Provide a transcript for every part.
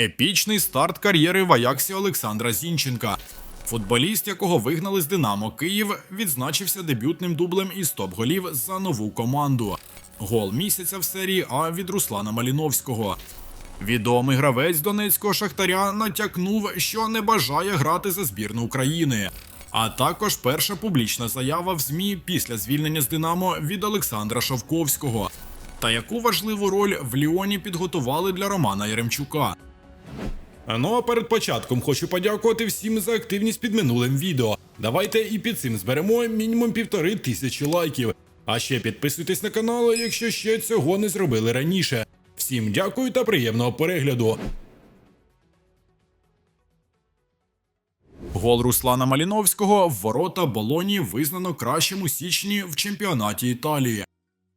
Епічний старт кар'єри в Аяксі Олександра Зінченка. Футболіст, якого вигнали з Динамо Київ, відзначився дебютним дублем із топ-голів за нову команду. Гол місяця в серії А від Руслана Маліновського. Відомий гравець донецького шахтаря натякнув, що не бажає грати за збірну України. А також перша публічна заява в ЗМІ після звільнення з Динамо від Олександра Шовковського. Та яку важливу роль в Ліоні підготували для Романа Яремчука. Ну а перед початком хочу подякувати всім за активність під минулим відео. Давайте і під цим зберемо мінімум півтори тисячі лайків. А ще підписуйтесь на канал, якщо ще цього не зробили раніше. Всім дякую та приємного перегляду. Гол Руслана Маліновського в ворота Болоні визнано кращим у січні в чемпіонаті Італії.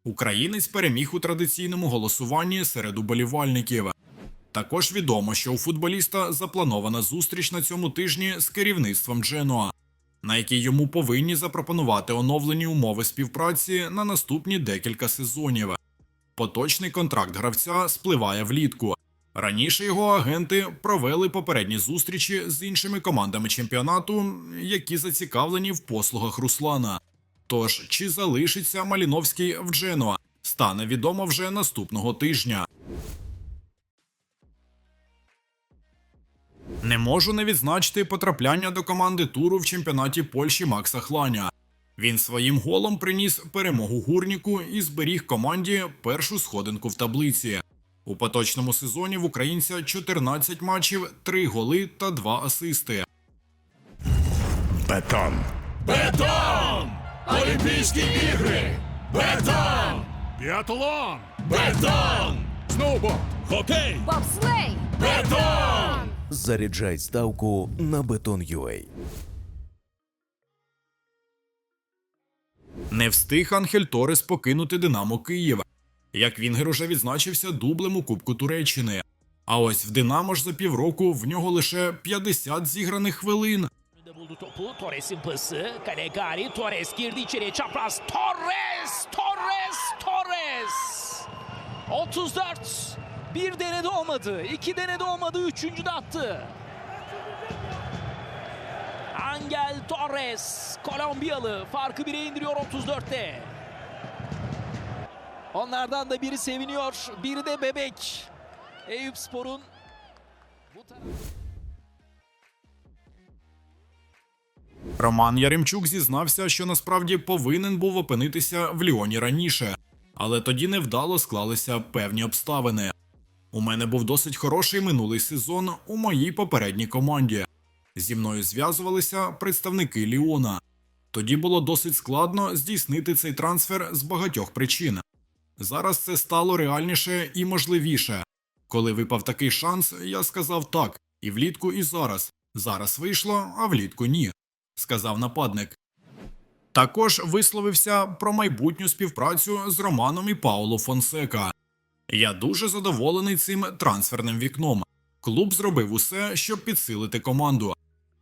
Українець переміг у традиційному голосуванні серед уболівальників. Також відомо, що у футболіста запланована зустріч на цьому тижні з керівництвом Дженуа, на якій йому повинні запропонувати оновлені умови співпраці на наступні декілька сезонів. Поточний контракт гравця спливає влітку. Раніше його агенти провели попередні зустрічі з іншими командами чемпіонату, які зацікавлені в послугах Руслана. Тож, чи залишиться Маліновський в Дженуа, стане відомо вже наступного тижня. Не можу не відзначити потрапляння до команди туру в чемпіонаті Польщі Макса Хланя. Він своїм голом приніс перемогу гурніку і зберіг команді першу сходинку в таблиці. У поточному сезоні в українця 14 матчів, 3 голи та 2 асисти. Бетон. Бетон! Олімпійські ігри! Бетон! Біатлон. Бетон! Сноуборд. Хокей! Бобслей! Бетон! Заряджай ставку на Beton.ua. Не встиг Анхель Торес покинути Динамо Київ. Як Вінгер уже відзначився дублем у Кубку Туреччини. А ось в Динамо ж за півроку в нього лише 50 зіграних хвилин. Buldu topu. Torres'in pası. Kale Torres girdi içeriye. Çapraz. Torres! Torres! Torres! 34. Bir denedi olmadı. iki denedi olmadı. Üçüncü de attı. Angel Torres. Kolombiyalı. Farkı bire indiriyor 34'te. Onlardan da biri seviniyor. Biri de bebek. Eyüp Spor'un bu taraf... Роман Яремчук зізнався, що насправді повинен був опинитися в Ліоні раніше, але тоді невдало склалися певні обставини. У мене був досить хороший минулий сезон у моїй попередній команді. Зі мною зв'язувалися представники Ліона. Тоді було досить складно здійснити цей трансфер з багатьох причин. Зараз це стало реальніше і можливіше. Коли випав такий шанс, я сказав так, і влітку, і зараз. Зараз вийшло, а влітку ні сказав нападник. Також висловився про майбутню співпрацю з Романом і Пауло Фонсека. Я дуже задоволений цим трансферним вікном. Клуб зробив усе, щоб підсилити команду.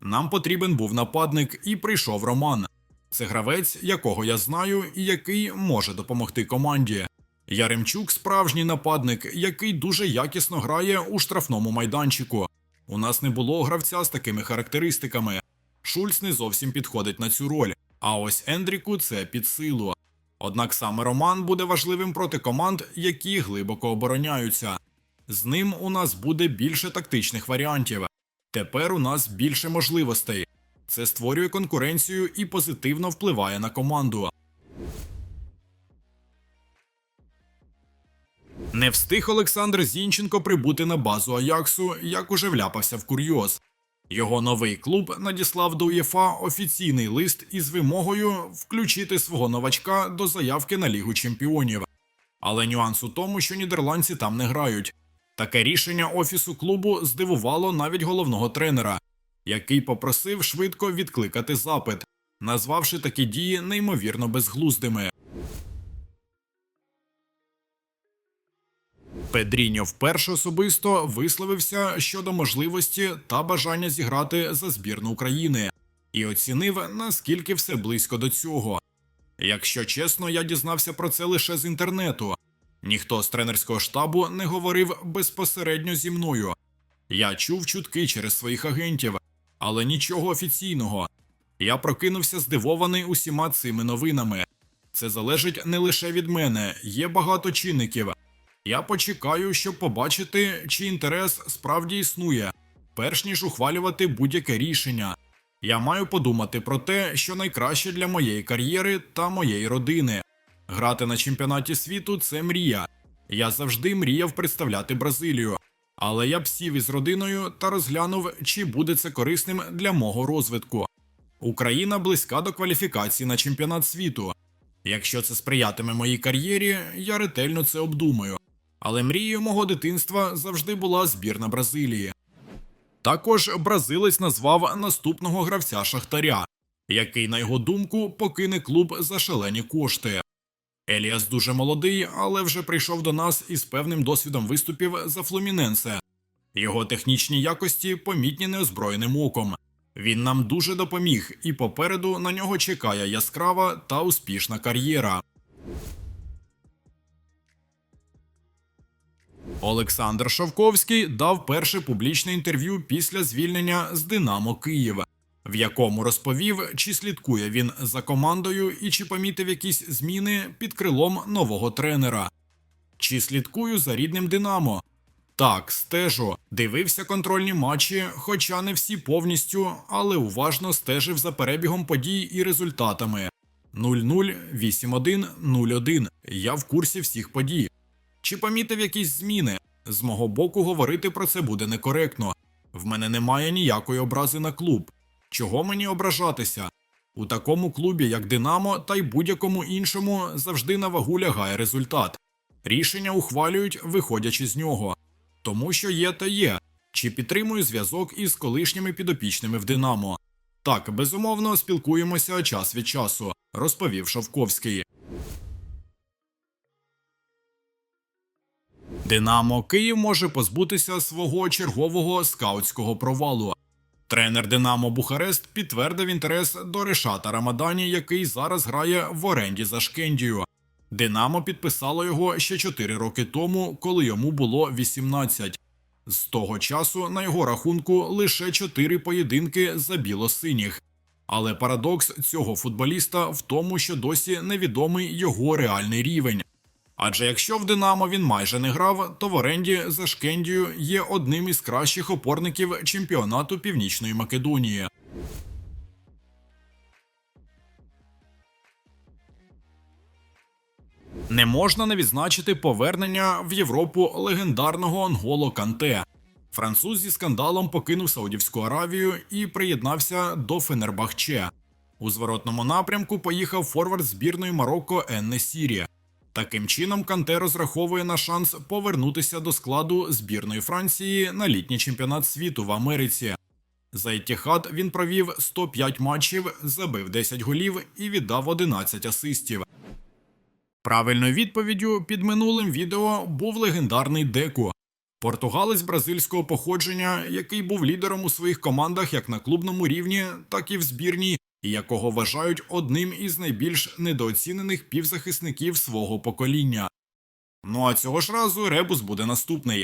Нам потрібен був нападник, і прийшов Роман. Це гравець, якого я знаю і який може допомогти команді. Яремчук справжній нападник, який дуже якісно грає у штрафному майданчику. У нас не було гравця з такими характеристиками. Шульц не зовсім підходить на цю роль, а ось Ендріку це під силу. Однак саме Роман буде важливим проти команд, які глибоко обороняються. З ним у нас буде більше тактичних варіантів. Тепер у нас більше можливостей. Це створює конкуренцію і позитивно впливає на команду. Не встиг Олександр Зінченко прибути на базу Аяксу, як уже вляпався в курйоз. Його новий клуб надіслав до УЄФА офіційний лист із вимогою включити свого новачка до заявки на Лігу Чемпіонів. Але нюанс у тому, що нідерландці там не грають. Таке рішення офісу клубу здивувало навіть головного тренера, який попросив швидко відкликати запит, назвавши такі дії неймовірно безглуздими. Педріньо вперше особисто висловився щодо можливості та бажання зіграти за збірну України і оцінив, наскільки все близько до цього. Якщо чесно, я дізнався про це лише з інтернету. Ніхто з тренерського штабу не говорив безпосередньо зі мною. Я чув чутки через своїх агентів, але нічого офіційного. Я прокинувся здивований усіма цими новинами. Це залежить не лише від мене, є багато чинників. Я почекаю, щоб побачити, чи інтерес справді існує, перш ніж ухвалювати будь-яке рішення. Я маю подумати про те, що найкраще для моєї кар'єри та моєї родини. Грати на чемпіонаті світу це мрія. Я завжди мріяв представляти Бразилію. Але я б сів із родиною та розглянув, чи буде це корисним для мого розвитку. Україна близька до кваліфікації на чемпіонат світу. Якщо це сприятиме моїй кар'єрі, я ретельно це обдумаю. Але мрією мого дитинства завжди була збірна Бразилії. Також бразилець назвав наступного гравця Шахтаря, який, на його думку, покине клуб за шалені кошти. Еліас дуже молодий, але вже прийшов до нас із певним досвідом виступів за Флуміненсе. Його технічні якості помітні неозброєним оком. Він нам дуже допоміг, і попереду на нього чекає яскрава та успішна кар'єра. Олександр Шовковський дав перше публічне інтерв'ю після звільнення з Динамо Київ, в якому розповів, чи слідкує він за командою і чи помітив якісь зміни під крилом нового тренера. Чи слідкую за рідним Динамо? Так, стежу. Дивився контрольні матчі, хоча не всі повністю, але уважно стежив за перебігом подій і результатами. 0-0, 8-1, 0-1. Я в курсі всіх подій. Чи помітив якісь зміни? З мого боку, говорити про це буде некоректно. В мене немає ніякої образи на клуб. Чого мені ображатися? У такому клубі, як Динамо, та й будь-якому іншому, завжди на вагу лягає результат. Рішення ухвалюють, виходячи з нього. Тому що є та є. Чи підтримую зв'язок із колишніми підопічними в Динамо? Так, безумовно, спілкуємося час від часу, розповів Шовковський. Динамо Київ може позбутися свого чергового скаутського провалу. Тренер Динамо Бухарест підтвердив інтерес до Решата Рамадані, який зараз грає в оренді за Шкендію. Динамо підписало його ще 4 роки тому, коли йому було 18. З того часу на його рахунку лише 4 поєдинки за білосиніх. Але парадокс цього футболіста в тому, що досі невідомий його реальний рівень. Адже якщо в Динамо він майже не грав, то в оренді за Шкендію є одним із кращих опорників чемпіонату Північної Македонії. Не можна не відзначити повернення в Європу легендарного Анголо Канте. Француз зі скандалом покинув Саудівську Аравію і приєднався до Фенербахче. У зворотному напрямку поїхав форвард збірної Марокко Енне Сірі. Таким чином, Канте розраховує на шанс повернутися до складу збірної Франції на літній чемпіонат світу в Америці. За Етіхад він провів 105 матчів, забив 10 голів і віддав 11 асистів. Правильною відповіддю під минулим відео був легендарний Деку. Португалець бразильського походження, який був лідером у своїх командах як на клубному рівні, так і в збірній, якого вважають одним із найбільш недооцінених півзахисників свого покоління. Ну а цього ж разу ребус буде наступний.